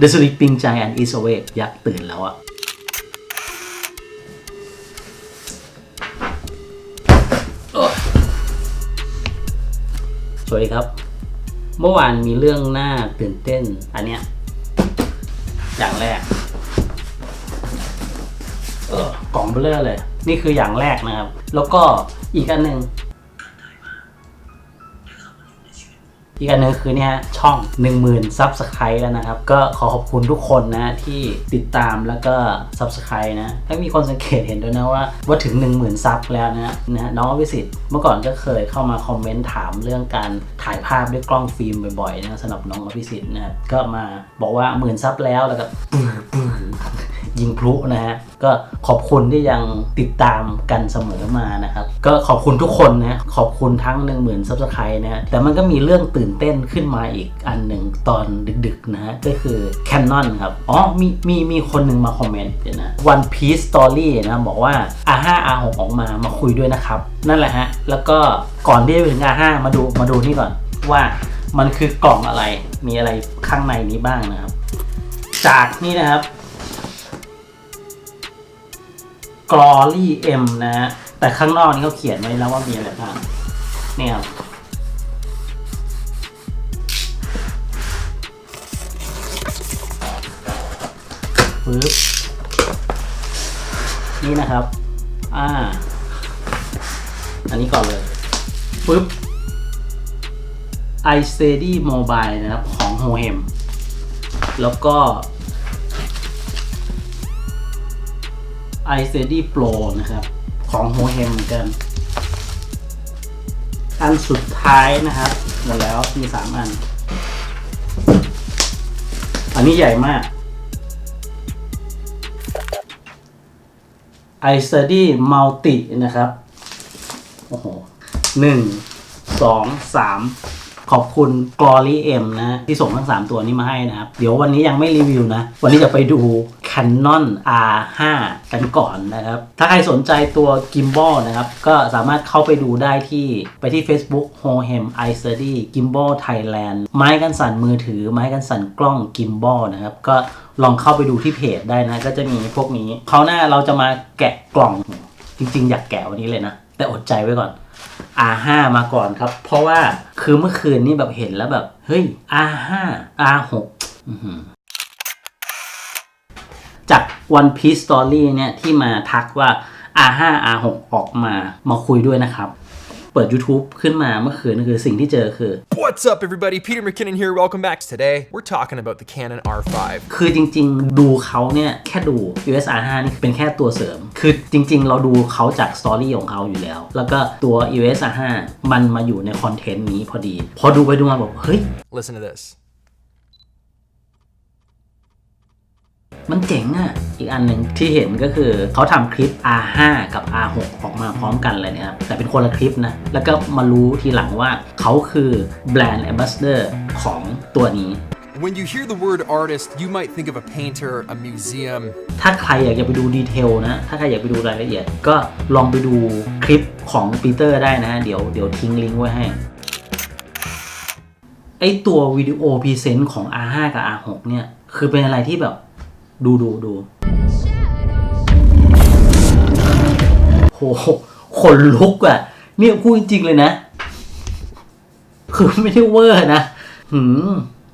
The Sleeping Giant is awake ยักษ์ตื่นแล้วอะโอ้ยสวัสดีครับ เมื่อวานมีเรื่องน่าตื่นเต้น อันเนี้ยอย่างแรกเออกล่องเบลเลอร์เลย นี่คืออย่างแรกนะครับ แล้วก็อีกอันหนึ่ง อีกอันหนึงคือเนี่ยช่อง 10,000ซับสไครต์แล้วนะครับ ก็ขอขอบคุณทุกคนนะที่ติดตามแล้วก็ซับสไครต์นะถ้ามีคนสังเกตเห็นด้วยนะว่าว่าถึง 10,000ซับแล้วนะนะน้องวิสิตเมื่อก่อนก็เคยเข้ามาคอมเมนต์ถามเรื่องการถ่ายภาพด้วยกล้องฟิล์มบ่อยๆนะสำหรับน้องอภิสิทธิ์นะครับก็มาบอกว่าหมื่นซับแล้วแล้วก็ปื้อปื้อยิงพลุนะฮะ ก็ขอบคุณที่ยังติดตามกันเสมอมานะครับ ก็ขอบคุณทุกคนนะขอบคุณทั้ง 1 0,000ซับสไครต์นะแต่มันก็มีเรื่องตื่นเต้นขึ้นมาอีกอันหนึ่งตอนดึกๆนะฮะก็คือ Canon ครับอ๋อมีมีมีคนหนึ่งมาคอมเมนต์เดี๋ยวนะ One Piece Story นะบอกว่า R5 R6 ออกมามาคุยด้วยนะครับ นั่นแหละฮะ แล้วก็ก่อนที่จะถึง R5 มาดูมาดูนี่ก่อนว่ามันคือกล่องอะไรมีอะไรข้างในนี้บ้างนะครับ จากนี่นะครับ Glory M นะฮะ แต่ข้างนอกนี่เขาเขียนไว้แล้วว่ามีอะไรบ้างนี่ครับปึ๊บนี่นะครับ อ่า อันนี้ก่อนเลยปึ๊บ iSteady Mobile นะครับ ของ Hohem แล้วก็ iSteady Pro นะครับ ของ Hohem เหมือนกัน อันสุดท้ายนะครับหมดแล้วมี3อัน อันนี้ใหญ่มาก i s t d y Multi นะครับ โอ้โหหนึ่งสองสามขอบคุณ Glory M นะที่ส่งทั้ง 3 ตัวนี้มาให้นะครับ เดี๋ยววันนี้ยังไม่รีวิวนะ วันนี้จะไปดู Canon R5 กันก่อนนะครับ ถ้าใครสนใจตัว Gimbal นะครับ ก็สามารถเข้าไปดูได้ที่ไปที่ Facebook Hohem iStudy Gimbal Thailand ไม้กันสั่นมือถือ ไม้กันสั่นกล้อง Gimbal นะครับ ก็ลองเข้าไปดูที่เพจได้นะ ก็จะมีพวกนี้คราวหน้าเราจะมาแกะกล่องจริง ๆ อยากแกะวันนี้เลยนะ แต่อดใจไว้ก่อน R5 มาก่อนครับ เพราะว่าคือเมื่อคืนนี่แบบเห็นแล้วแบบ เฮ้ย R5 R6 จาก One Piece Story เนี่ยที่มาทักว่า R5 R6 ออกมามาคุยด้วยนะครับ เปิด YouTube ขึ้นมาเมื่อคืนคือสิ่งที่เจอคือ What's up, everybody? Peter McKinnon here. Welcome back. Today, we're talking about the Canon R5. คือจริงๆ ดูเขาเนี่ยแค่ดู USR 5 นี่เป็นแค่ตัวเสริม คือจริงๆ เราดูเขาจากสตอรี่ของเขาอยู่แล้ว แล้วก็ตัว USR 5 มันมาอยู่ในคอนเทนต์นี้พอดี พอดูไปดูมาบอกเฮ้ย Listen to this. มันเจ๋งอะ อีกอันหนึ่งที่เห็นก็คือเขาทำคลิป R5 กับ R6 ออกมาพร้อมกันเลยนะครับ แต่เป็นคนละคลิปนะ แล้วก็มารู้ทีหลังว่าเขาคือแบรนด์ Ambassador ของตัวนี้ When you hear the word artist, you might think of a painter, a museum. ถ้าใครอยากจะไปดูดีเทลนะ ถ้าใครอยากไปดูรายละเอียด ก็ลองไปดูคลิปของปีเตอร์ได้นะ เดี๋ยวเดี๋ยวทิ้งลิงก์ไว้ให้ไอตัววิดีโอพรีเซนต์ของ R5 กับ R6 เนี่ย คือเป็นอะไรที่แบบ ดูดูดูโหขนลุกอะ่ะเนี่ยพูดจริงๆเลยนะ คือไม่ได้เวอร์นะ หืม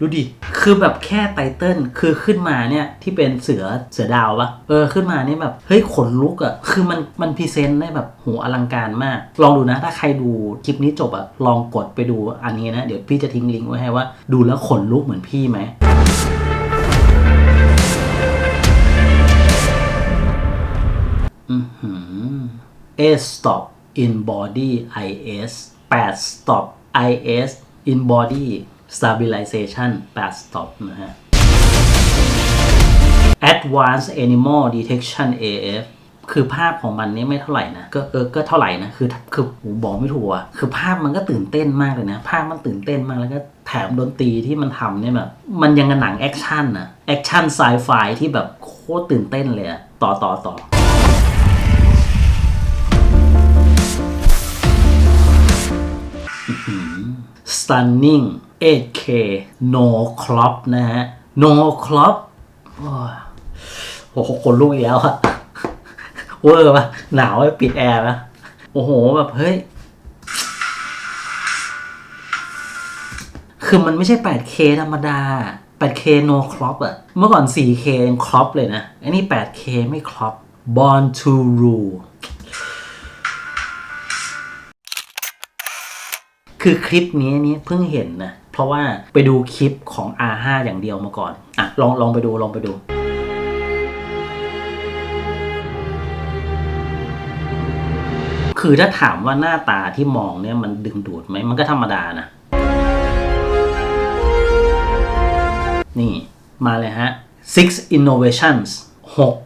ดูดิ คือแบบแค่ไตเติ้ล คือขึ้นมาเนี่ยที่เป็นเสือเสือดาวปะเออขึ้นมาเนี่ยแบบ เฮ้ยขนลุกอะ่ะ คือมันมันพรีเซนต์ได้แบบโหอลังการมาก ลองดูนะ ถ้าใครดูคลิปนี้จบอะ่ะ ลองกดไปดูอันนี้นะ เดี๋ยวพี่จะทิ้งลิงก์ไว้ให้ว่า ดูแล้วขนลุกเหมือนพี่ไหม A stop in body IS 8 stop IS in body stabilization 8 stop นะฮะ Advanced Animal Detection AF คือภาพของมันนี่ไม่เท่าไหร่นะก็เออก็เท่าไหร่นะคือคือบอกไม่ถูกอะคือภาพมันก็ตื่นเต้นมากเลยนะ ภาพมันตื่นเต้นมากแล้วก็แถมดนตรีที่มันทำเนี่ยแบบมันยังกับหนังแอคชั่นอะแอคชั่นไซไฟที่แบบโคตรตื่นเต้นเลยอะต่อต่อต่อ stunning 8K no crop นะฮะ no crop โอ้โหคนลุกอีกแล้วอะเวอร์ปะหนาวปิดแอร์ปะโอ้โหแบบเฮ้ย คือมันไม่ใช่ 8K ธรรมดา 8K no crop อะเมื่อก่อน 4K ยัง crop เลยนะ อันนี้ 8K ไม่ crop born to rule คือคลิปนี้นี้เพิ่งเห็นนะ เพราะว่าไปดูคลิปของ R5 อย่างเดียวมาก่อน อะ ลองลองไปดูลองไปดูคือถ้าถามว่าหน้าตาที่มองเนี่ยมันดึงดูดไหมมันก็ธรรมดานะ นี่มาเลยฮะ six innovations หก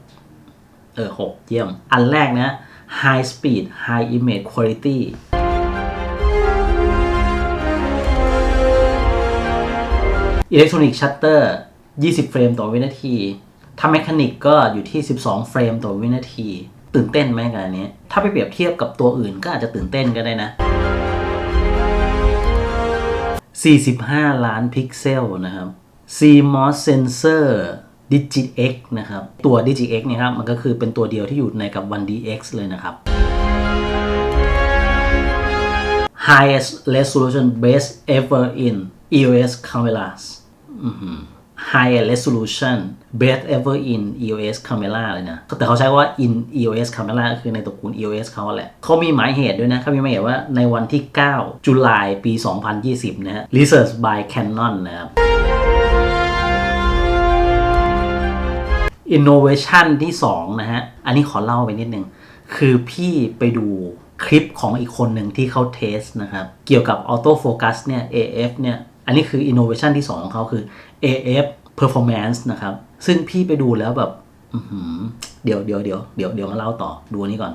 เออหกเยี่ยม อันแรกนะ high speed high image quality electronic shutter 20 เฟรมต่อวินาทีถ้า mechanic ก็อยู่ที่ 12 เฟรมต่อวินาที ตื่นเต้นไหมกับอันนี้ ถ้าไปเปรียบเทียบกับตัวอื่นก็อาจจะตื่นเต้นก็ได้นะ 45 ล้านพิกเซลนะครับ CMOS sensor Digix นะครับ ตัว Digix เนี่ยครับ มันก็คือเป็นตัวเดียวที่อยู่ในกับ 1DX เลยนะครับ highest resolution best ever in EOS cameras High resolution best ever in EOS camera เลยนะ แต่เขาใช้ว่า in EOS camera ก็คือในตระกูล EOS เขาแหละ เขามีหมายเหตุด้วยนะเขามีหมายเหตุว่าในวันที่ 9 จุลายปี 2020 นะฮะ research by Canon นะครับ innovation ที่ 2 นะฮะ อันนี้ขอเล่าไปนิดนึง คือพี่ไปดูคลิปของอีกคนหนึ่งที่เขาเทสนะครับ เกี่ยวกับ auto focus เนี่ย AF เนี่ย อันนี้คือ innovation ที่ 2 ของเขาคือ AF performance นะครับ ซึ่งพี่ไปดูแล้วแบบเดี๋ยวเดี๋ยวเดี๋ยวเดี๋ยวเดี๋ยวมาเล่าต่อดูอันนี้ก่อน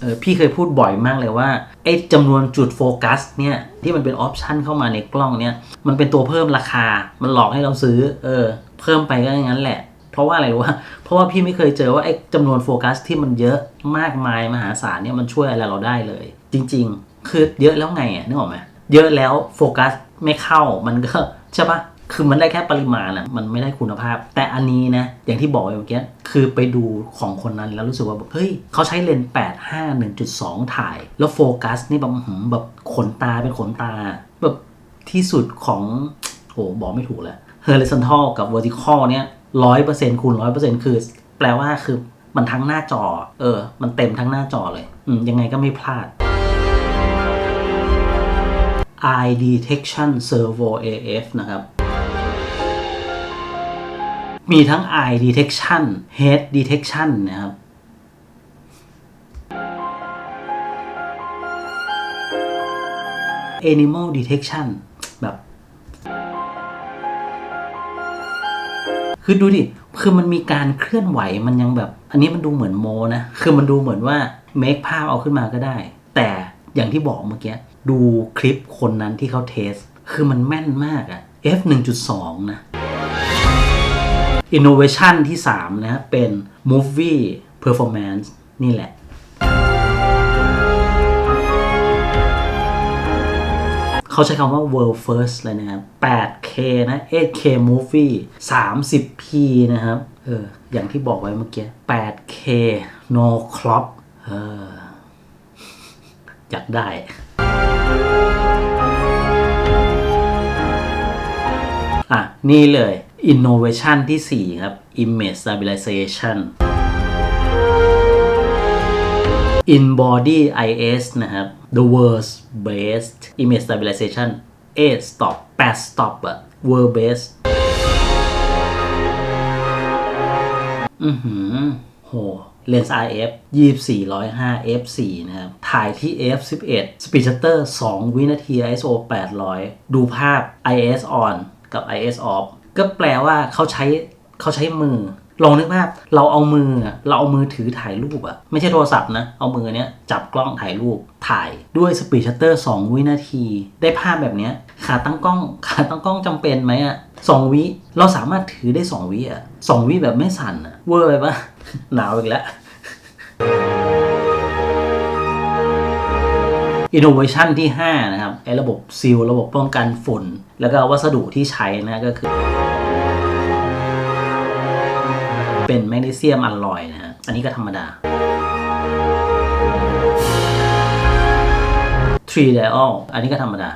เออพี่เคยพูดบ่อยมากเลยว่าไอ้จำนวนจุดโฟกัสเนี่ยที่มันเป็นออปชันเข้ามาในกล้องเนี่ยมันเป็นตัวเพิ่มราคา มันหลอกให้เราซื้อเออเพิ่มไปก็อย่างนั้นแหละ เพราะว่าอะไรรู้ว่าเพราะว่าพี่ไม่เคยเจอว่าไอ้จำนวนโฟกัสที่มันเยอะมากมายมหาศาลเนี่ยมันช่วยอะไรเราได้เลย จริง ๆ คือเยอะแล้วไงอะนึกออกไหมเยอะแล้วโฟกัสไม่เข้ามันก็ใช่ปะคือมันได้แค่ปริมาณอะมันไม่ได้คุณภาพ แต่อันนี้นะ อย่างที่บอกไปเมื่อกี้คือไปดูของคนนั้นแล้วรู้สึกว่าแบบเฮ้ยเขาใช้เลนส์8 5 1.2 ถ่าย แล้วโฟกัสนี่แบบหือแบบขนตาเป็นขนตา แบบที่สุดของโหบอกไม่ถูกแล้ว horizontal กับ vertical เนี่ยร้อยเปอร์เซ็นต์คูณร้อยเปอร์เซ็นต์คือ แปลว่าคือมันทั้งหน้าจอ เออ มันเต็มทั้งหน้าจอเลย อืมยังไงก็ไม่พลาด eye detection servo AF นะครับ มีทั้ง eye detection head detection นะครับ animal detection แบบ คือดูดิ คือมันมีการเคลื่อนไหวมันยังแบบ อันนี้มันดูเหมือนโมนะ คือมันดูเหมือนว่า make ภาพเอาขึ้นมาก็ได้ อย่างที่บอกเมื่อกี้ดูคลิปคนนั้นที่เขาเทส คือมันแม่นมากอะ f 1.2นะ Innovation ที่ 3 นะเป็น Movie Performance นี่แหละ เขาใช้คำว่า world first เลยนะครับ 8K นะ 8K movie 30p นะครับ เออ อย่างที่บอกไว้เมื่อกี้ 8K no crop เออ อยากได้อะนี่เลย innovation ที่ 4 ครับ image stabilization in body IS นะครับ the world's best image stabilization 8 stop 8 stop อะ world best อือหือโห เลนส์ RF 2405 f4 นะครับ ถ่ายที่ f11 speed shutter 2 วินาที ISO 800 ดูภาพ IS on กับ IS off ก็แปลว่าเขาใช้เขาใช้มือ ลองนึกภาพเราเอามือ เราเอามือถือถ่ายรูปอะไม่ใช่โทรศัพท์นะ เอามือเนี้ยจับกล้องถ่ายรูป ถ่ายด้วยสปีดชัตเตอร์2วินาที ได้ภาพแบบเนี้ย ขาตั้งกล้อง ขาตั้งกล้องจำเป็นไหมอะสองวิเราสามารถถือได้2วิอะสองวิแบบไม่สั่นอะเวอร์ไปปะหนาวอีกแล้ว innovation ที่ 5 นะครับไอ้ระบบซีลระบบป้องกันฝุ่น แล้วก็วัสดุที่ใช้นะก็คือ เป็นแมกนีเซียมอลลอยนะฮะอันนี้ก็ธรรมดา3 diol อันนี้ก็ธรรมดา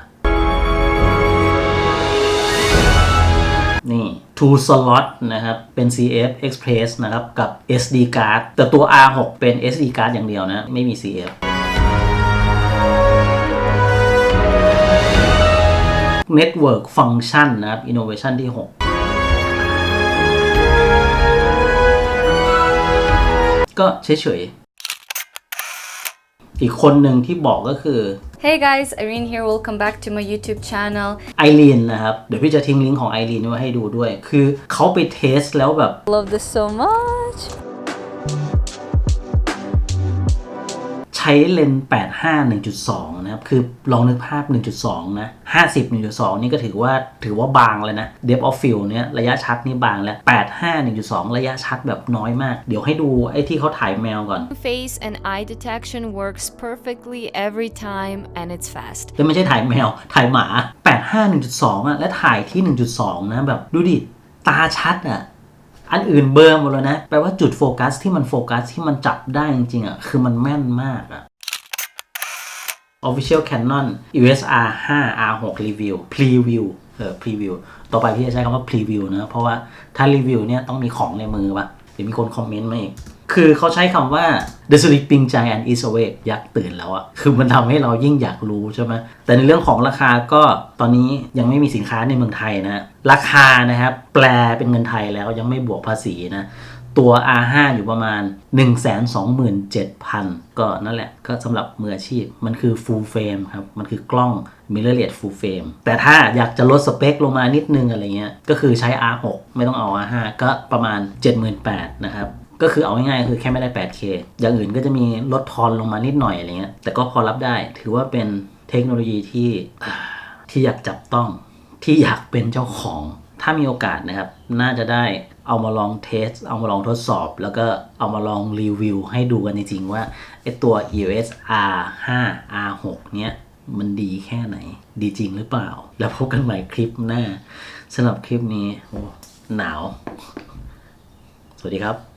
นี่ two slot นะครับ เป็น CF Express นะครับ กับ SD card แต่ตัว R6 เป็น SD card อย่างเดียวนะ ไม่มี CF Network Function นะครับ Innovation ที่ 6ก็เฉยๆ อีกคนหนึ่งที่บอกก็คือ Hey guys, Irene here. Welcome back to my YouTube channel. ไอรีนนะครับ เดี๋ยวพี่จะทิ้งลิงก์ของไอรีนไว้ให้ดูด้วย คือเขาไปเทสแล้วแบบ Love this so much. ช้เลนส์85 1.2 นะครับ คือลองนึกภาพ 1.2 นะ 50 1.2 นี่ก็ถือว่าถือว่าบางเลยนะ Depth of Field เนี่ย ระยะชัดนี่บางแล้ว 85 1.2 ระยะชัดแบบน้อยมาก เดี๋ยวให้ดูไอ้ที่เขาถ่ายแมวก่อน Face and eye detection works perfectly every time and it's fast. แต่ไม่ใช่ถ่ายแมว ถ่ายหมา 85 1.2 อะ และถ่ายที่ 1.2 นะ แบบดูดิ ตาชัดอะ อันอื่นเบลอร์หมดเลยนะ แปลว่าจุดโฟกัสที่มันโฟกัสที่มันจับได้จริงๆอะ คือมันแม่นมากอะ Official Canon USR 5 R6 Review Preview เออ Preview ต่อไปพี่จะใช้คำว่า Preview นะ เพราะว่าถ้ารีวิวเนี่ยต้องมีของในมือปะเดี๋ยวมีคนคอมเมนต์มาอีก คือเขาใช้คำว่า The Sleeping Giant is awake ยักษ์ตื่นแล้วอะคือมันทำให้เรายิ่งอยากรู้ใช่ไหมแต่ในเรื่องของราคาก็ตอนนี้ยังไม่มีสินค้าในเมืองไทยนะ ราคานะครับ แปลเป็นเงินไทยแล้วยังไม่บวกภาษีนะ ตัว R5 อยู่ประมาณ 127,000 ก็นั่นแหละ ก็สำหรับมืออาชีพ มันคือ full frame ครับ มันคือกล้อง mirrorless full frame แต่ถ้าอยากจะลดสเปคลงมานิดนึงอะไรเงี้ย ก็คือใช้ R6 ไม่ต้องเอา R5 ก็ประมาณ 78,000นะครับ ก็คือเอาง่ายๆคือแค่ไม่ได้ 8K อย่างอื่นก็จะมีลดทอนลงมานิดหน่อยอะไรเงี้ย แต่ก็พอรับได้ ถือว่าเป็นเทคโนโลยีที่ที่อยากจับต้องที่อยากเป็นเจ้าของ ถ้ามีโอกาสนะครับ น่าจะได้เอามาลองเทส เอามาลองทดสอบ แล้วก็เอามาลองรีวิวให้ดูกันจริงๆว่าไอตัว EOS R5 R6 เนี้ยมันดีแค่ไหน ดีจริงหรือเปล่า แล้วพบกันใหม่คลิปหน้าสำหรับคลิปนี้โอ้หนาว สวัสดีครับ